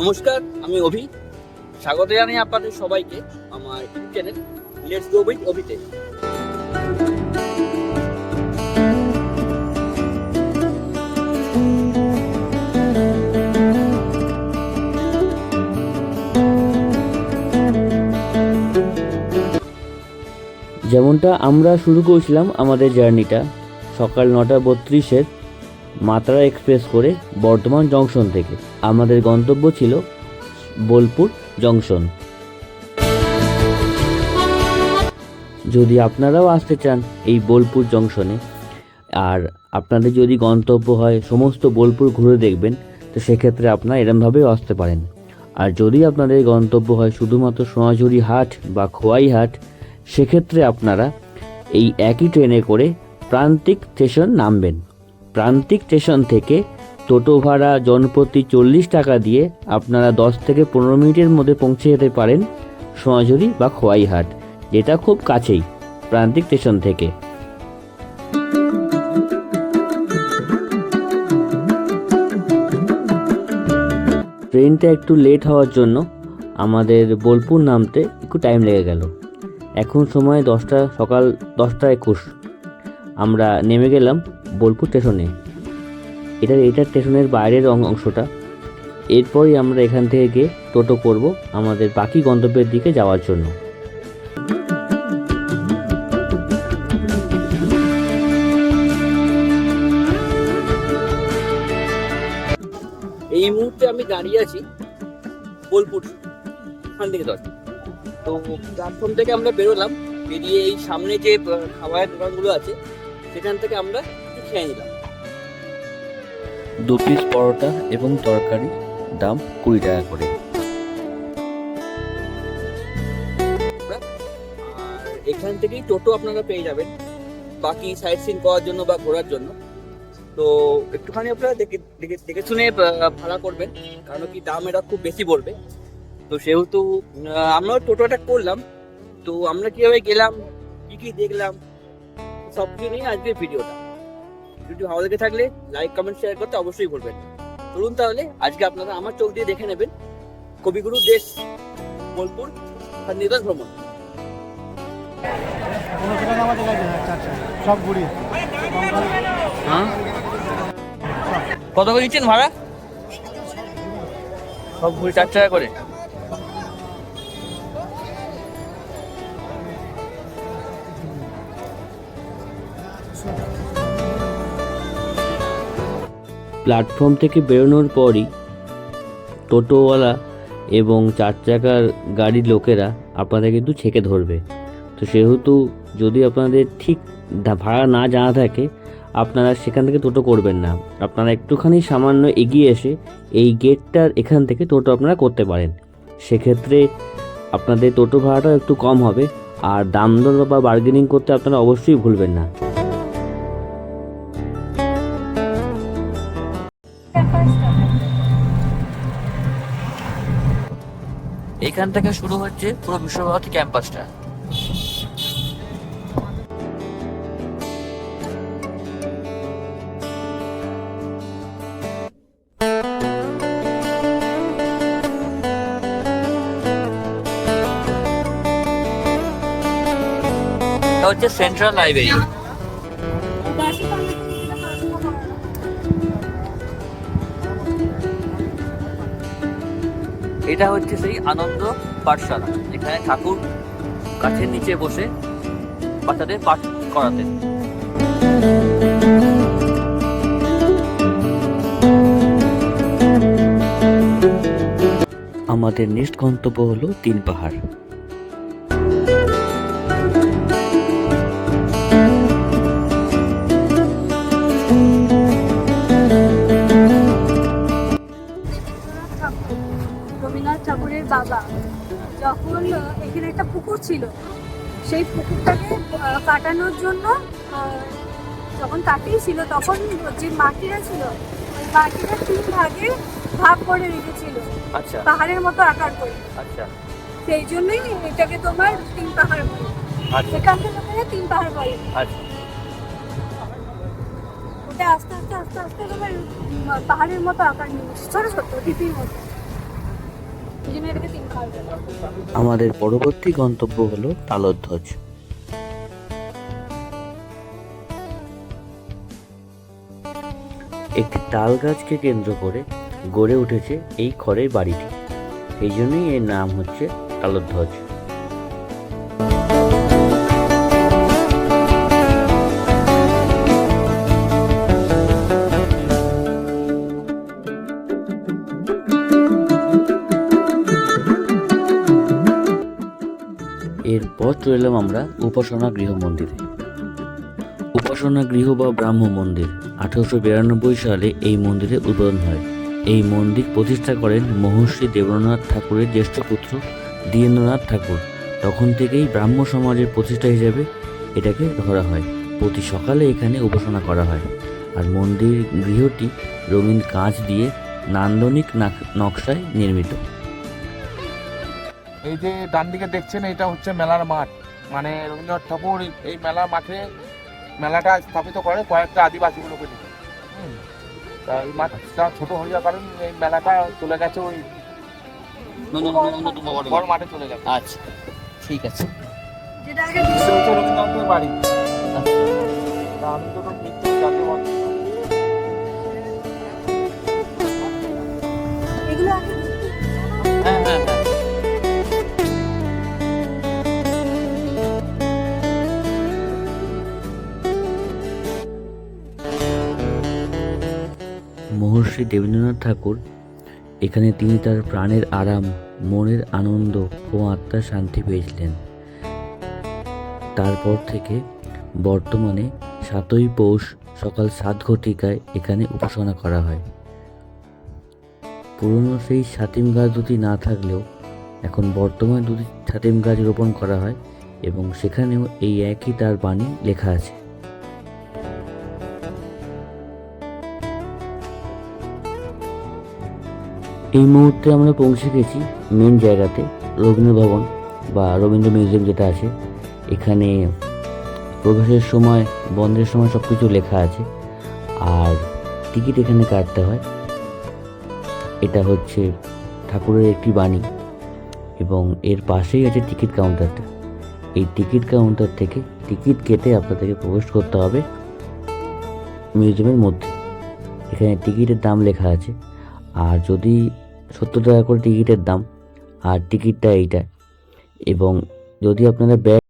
নমস্কার, আমি অভি। স্বাগত জানাই আপনাদের সবাইকে আমার চ্যানেল লেটস গো উইথ অভিতে যেমনটা আমরা শুরু করেছিলাম আমাদের জার্নিটা, সকাল নটা বত্রিশের মাত্রা এক্সপ্রেস করে বর্ধমান জংশন থেকে। আমাদের গন্তব্য ছিল বোলপুর জংশন যদি আপনারাও আসতে চান এই বোলপুর জংশনে আর আপনাদের যদি গন্তব্য হয় সমস্ত বোলপুর ঘুরে দেখবেন, তো সেক্ষেত্রে আপনারা এরমভাবেও আসতে পারেন। আর যদি আপনাদের গন্তব্য হয় শুধুমাত্র সোনাঝুরি হাট বা খোয়াই হাট, সেক্ষেত্রে আপনারা এই একই ট্রেনে করে প্রান্তিক স্টেশন নামবেন। প্রান্তিক স্টেশন থেকে টোটো ভাড়া জনপ্রতি চল্লিশ টাকা দিয়ে আপনারা দশ থেকে পনেরো মিনিটের মধ্যে পৌঁছে যেতে পারেন সোনাঝুরি বা খোয়াইহাট, যেটা খুব কাছেই, প্রান্তিক স্টেশন থেকে। ট্রেনটা একটু লেট হওয়ার জন্য আমাদের বোলপুর নামতে একটু টাইম লেগে গেল। এখন সময় দশটা, সকাল দশটা একুশ। আমরা নেমে গেলাম বোলপুর স্টেশনে। এটা এটা স্টেশনের বাইরের অংশটা। এরপরই আমরা এখান থেকে টোটো করব আমাদের বাকি গন্তব্যের দিকে যাওয়ার জন্য। এই মুহূর্তে আমি দাঁড়িয়ে আছি বোলপুর ওখান থেকে তো প্ল্যাটফর্ম থেকে আমরা বেরোলাম, বেরিয়ে এই সামনে যে খাবারের দোকানগুলো আছে সেখান থেকে আমরা খেয়ে নিলাম। দু পিস পরোটা এবং তরকারি দাম কুড়ি টাকা করে। এখান থেকেই টোটো আপনারা পেয়ে যাবেন। বাকি সাইট সিন করার জন্য বা ঘোরার জন্য। তো একটুখানি আপনারা দেখে দেখে দেখে শুনে ভাড়া করবেন। কারণ কি দাম এটা খুব বেশি পড়বে তো সেহেতু আমরাও টোটোটা করলাম। তো আমরা কীভাবে গেলাম কি কি দেখলাম সব কিছু নিয়ে আজকের ভিডিওটা। ভিডিও ভালো লেগে থাকলে লাইক কমেন্ট শেয়ার করতে অবশ্যই ভুলবেন না। চলুন তাহলে আজকে আপনারা আমার চোখ দিয়ে দেখে নেবেন কবিগুরু দেশ বোলপুর নির্বাচ ভ্রমণ। সব ঘুরি হ্যাঁ? কত করে দিচ্ছেন ভাড়া? সব ঘুরে চার টাকা করে। প্ল্যাটফর্ম থেকে বেরোনোর পরই টোটোওয়ালা এবং চার চাকার গাড়ির লোকেরা আপনাদের কিন্তু ছেঁকে ধরবে। তো সেহেতু যদি আপনাদের ঠিক ভাড়া না জানা থাকে, আপনারা সেখান থেকে টোটো করবেন না। আপনারা একটুখানি সামান্য এগিয়ে এসে এই গেটটার এখান থেকে টোটো আপনারা করতে পারেন। সেক্ষেত্রে আপনাদের টোটো ভাড়াটাও একটু কম হবে, আর দাম দর বা বার্গেনিং করতে আপনারা অবশ্যই ভুলবেন না। এখান থেকে শুরু হচ্ছে পুরো বিশ্বভারতী ক্যাম্পাসটা। হচ্ছে সেন্ট্রাল লাইব্রেরি এটা হচ্ছে সেই আনন্দ পাঠশালা, যেখানে ঠাকুর কাঠের নিচে বসে বাচ্চাদের পাঠ করাতেন। আমাদের নেক্সট গন্তব্য হলো তিন পাহাড়। বাবা যখন এখানে একটা পুকুর ছিল সেই পুকুরটাকে কাটানোর জন্য যখন কাটিয়েছিল তখন যে মাটিরা ছিল ওই মাটিটা তিন ভাগে ভাগ করে রেখেছিল আচ্ছা। পাহাড়ের মতো আকার করে। আচ্ছা। সেই জন্যই এটাকে তোমার তিন পাহাড় বলে। আচ্ছা। এখানকার লোকেরা তিন পাহাড় বলে। আচ্ছা। ওটা আস্তে আস্তে আস্তে আস্তে তোমার পাহাড়ের মতো আকার নিয়েছে ছোট ছোট টিপির মতো এই জন্য এটাকে তিন পাহাড় বলে আমাদের পরবর্তী গন্তব্য হল তালধ্বজ। একটি তাল গাছকে কেন্দ্র করে গড়ে উঠেছে এই খড়ের বাড়িটি। এই জন্যই এর নাম হচ্ছে তালধ্বজ। এরপর চলে এলাম আমরা উপাসনা গৃহ মন্দিরে। উপাসনা গৃহ বা ব্রাহ্ম মন্দির, আঠারোশো বিরানব্বই সালে এই মন্দিরে উদ্বোধন হয়। এই মন্দির প্রতিষ্ঠা করেন মহর্ষি দেবেন্দ্রনাথ ঠাকুরের জ্যেষ্ঠ পুত্র দ্বিজেন্দ্রনাথ ঠাকুর। তখন থেকেই ব্রাহ্ম সমাজের প্রতিষ্ঠা হিসেবে এটাকে ধরা হয়। প্রতি সকালে এখানে উপাসনা করা হয়। আর মন্দির গৃহটি রঙিন কাঁচ দিয়ে নান্দনিক নাক- নকশায় নির্মিত। এই যে ডান দিকে দেখছেন এটা হচ্ছে মেলার মাঠ মানে রবীন্দ্রনাথ ঠাকুর এই- এই মেলার মাঠে মেলাটা স্থাপিত করে কয়েকটা আদিবাসীগুলোকে নিয়ে। তা এই মাঠটা ছোট হয়ে যাওয়ার কারণে এই মেলাটা চলে গেছে ওই বড় মাঠে চলে গেছে আচ্ছা ঠিক আছে যেটা আগে এটা বিশ্ব রবীন্দ্রনাথের বাড়ি আচ্ছা। তা আমি তো মৃত্যু জাতীয় এগুলো আগে মহর্ষি দেবেন্দ্রনাথ ঠাকুর, এখানে তিনি তার প্রাণের আরাম, মনের আনন্দ ও আত্মার শান্তি পেয়েছিলেন। তারপর থেকে বর্তমানে সাতই পৌষ সকাল সাত ঘটিকায় এখানে উপাসনা করা হয়। পুরনো সেই ছাতিম গাছ দুটি না থাকলেও এখন বর্তমানে দুটি ছাতিম গাছ রোপণ করা হয় এবং সেখানেও এই একই তার বাণী লেখা আছে। এই মুহূর্তে আমরা পৌঁছে গেছি মেন জায়গাতে রবীন্দ্র ভবন বা রবীন্দ্র মিউজিয়াম যেটা আছে। এখানে প্রবেশের সময়, বন্ধের সময় সব কিছু লেখা আছে। আর টিকিট এখানে কাটতে হয়। এটা হচ্ছে ঠাকুরের একটি বাণী এবং এর পাশেই আছে টিকিট কাউন্টারটা। এই টিকিট কাউন্টার থেকে টিকিট কেটে আপনাদেরকে প্রবেশ করতে হবে মিউজিয়ামের মধ্যে। এখানে টিকিটের দাম লেখা আছে। আর যদি সত্তর টাকা করে টিকিটের দাম। আর টিকিটটা এইটা এবং যদি আপনারা ব্যাগ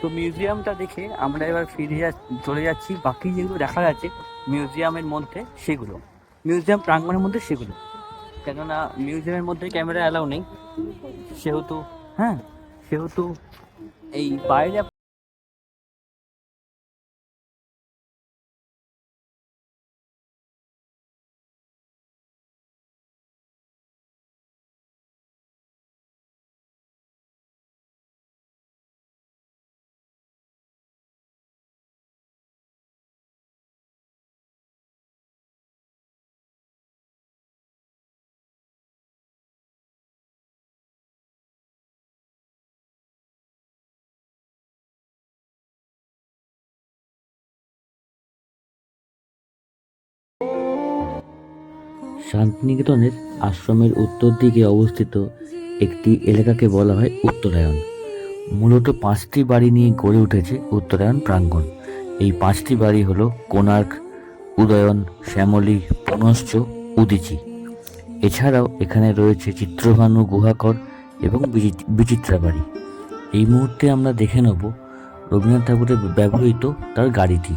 তো মিউজিয়ামটা দেখে আমরা এবার ফিরে চলে যাচ্ছি। বাকি যেগুলো দেখা যাচ্ছে মিউজিয়ামের মধ্যে সেগুলো। মিউজিয়াম প্রাঙ্গণের মধ্যে সেগুলো। কেননা মিউজিয়ামের মধ্যে ক্যামেরা অ্যালাউ নেই। সেহেতু হ্যাঁ সেহেতু এই বাইরে শান্তিনিকেতনের আশ্রমের উত্তর দিকে অবস্থিত একটি এলাকাকে বলা হয় উত্তরায়ণ। মূলত পাঁচটি বাড়ি নিয়ে গড়ে উঠেছে উত্তরায়ণ প্রাঙ্গণ। এই পাঁচটি বাড়ি হলো কোণার্ক, উদয়ন, শ্যামলী, পুনশ্চ উদিচি। এছাড়াও এখানে রয়েছে চিত্রভানু গুহাকর এবং বিচি- বিচিত্রা বাড়ি। এই মুহূর্তে আমরা দেখে নেব রবীন্দ্রনাথ ঠাকুরের ব্যবহৃত তার গাড়িটি।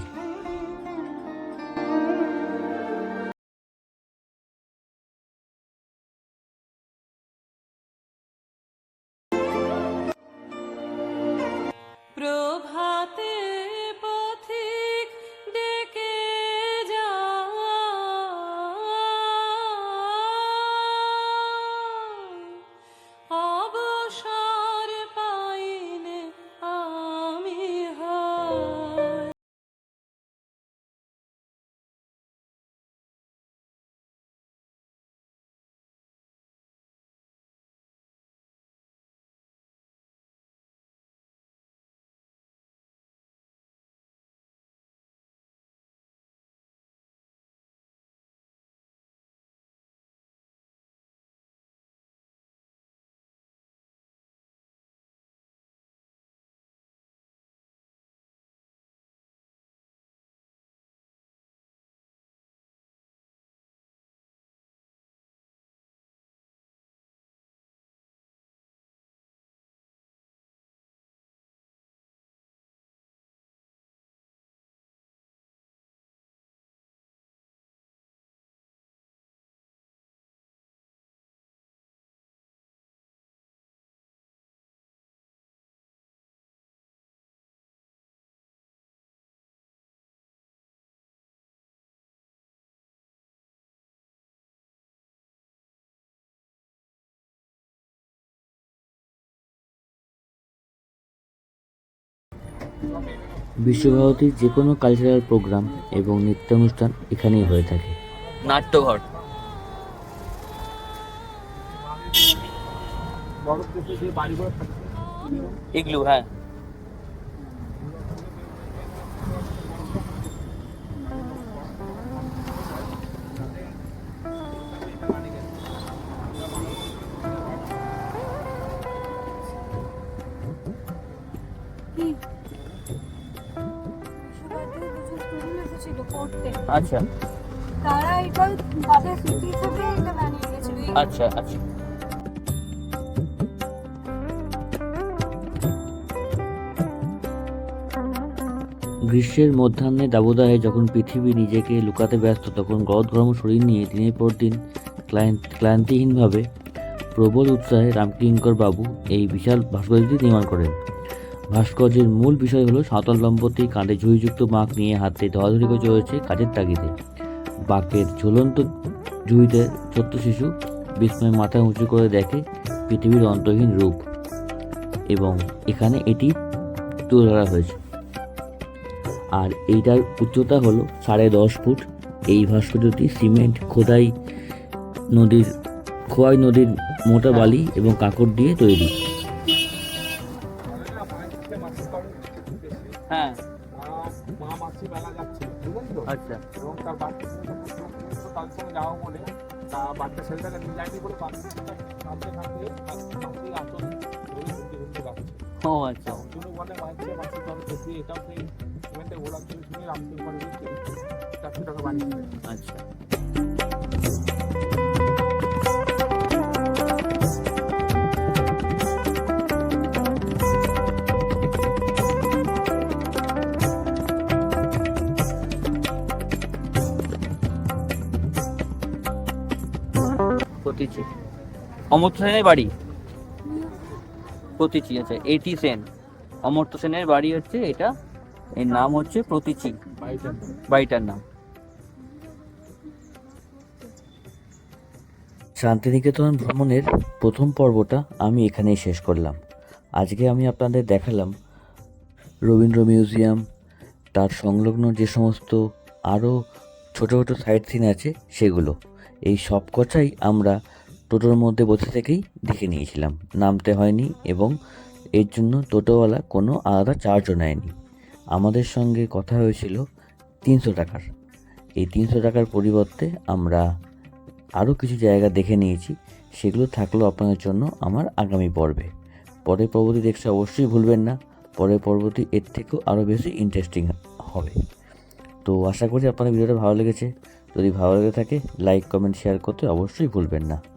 বিশ্বভারতীর যে কোনো কালচারাল প্রোগ্রাম এবং নৃত্যানুষ্ঠান এখানেই হয়ে থাকে। নাট্যঘর। ইগলু হ্যাঁ। আচ্ছা। তারা এটা তাদের স্মৃতি হিসেবে এটা বানিয়ে গেছিল আচ্ছা আচ্ছা। গ্রীষ্মের মধ্যাহ্নে দাবদাহে যখন পৃথিবী নিজেকে লুকাতে ব্যস্ত তখন গদগরম শরীর নিয়ে দিনের পর দিন ক্লান্ত ক্লান্তিহীনভাবে প্রবল উৎসাহে রামকিঙ্কর বাবু এই বিশাল ভাস্কর্যটি নির্মাণ করেন। ভাস্কর্যের মূল বিষয় হলো সাঁওতাল দম্পতি কাঁধে ঝুঁইযুক্ত মাক নিয়ে হাতে ধরাধরি করে চলেছে কাজের তাগিদে। বাকের ঝুলন্ত ঝুঁইতে ছোট্ট শিশু বিস্ময়ে মাথা উঁচু করে দেখে পৃথিবীর অন্তহীন রূপ এবং এখানে এটি তুলে ধরা হয়েছে। আর এইটার উচ্চতা হলো সাড়ে দশ ফুট। এই ভাস্কর্যটি সিমেন্ট, খোদাই নদীর, খোয়াই নদীর মোটা বালি এবং কাকড় দিয়ে তৈরি। প্রতিচি অমর্ত্য সেনের বাড়ি? প্রতিচি আচ্ছা এটি সেন। অমর্ত্য সেনের বাড়ি হচ্ছে এটা, এর নাম হচ্ছে প্রতিচি। বাড়িটা বাড়িটার নাম। শান্তিনিকেতন ভ্রমণের প্রথম পর্বটা আমি এখানেই শেষ করলাম। আজকে আমি আপনাদের দেখালাম রবীন্দ্র মিউজিয়াম, তার সংলগ্ন যে সমস্ত আরও ছোটো ছোটো সাইট সিন আছে সেগুলো। এই সব কথাই আমরা টোটোর মধ্যে বসে থেকেই দেখে নিয়েছিলাম। নামতে হয়নি এবং এর জন্য টোটোওয়ালা কোনো আলাদা চার্জও নেয়নি। আমাদের সঙ্গে কথা হয়েছিল তিনশো টাকার। এই তিনশো টাকার পরিবর্তে আমরা আরও কিছু জায়গা দেখে নিয়েছি। সেগুলো থাকল আপনাদের জন্য আমার আগামী পর্বে। পরের পর্বটি দেখতে অবশ্যই ভুলবেন না। পরের পর্বটি এর থেকেও আরও বেশি ইন্টারেস্টিং হবে। তো আশা করি আপনাদের ভিডিওটা ভালো লেগেছে। যদি ভালো লেগে থাকে লাইক কমেন্ট শেয়ার করতে অবশ্যই ভুলবেন না।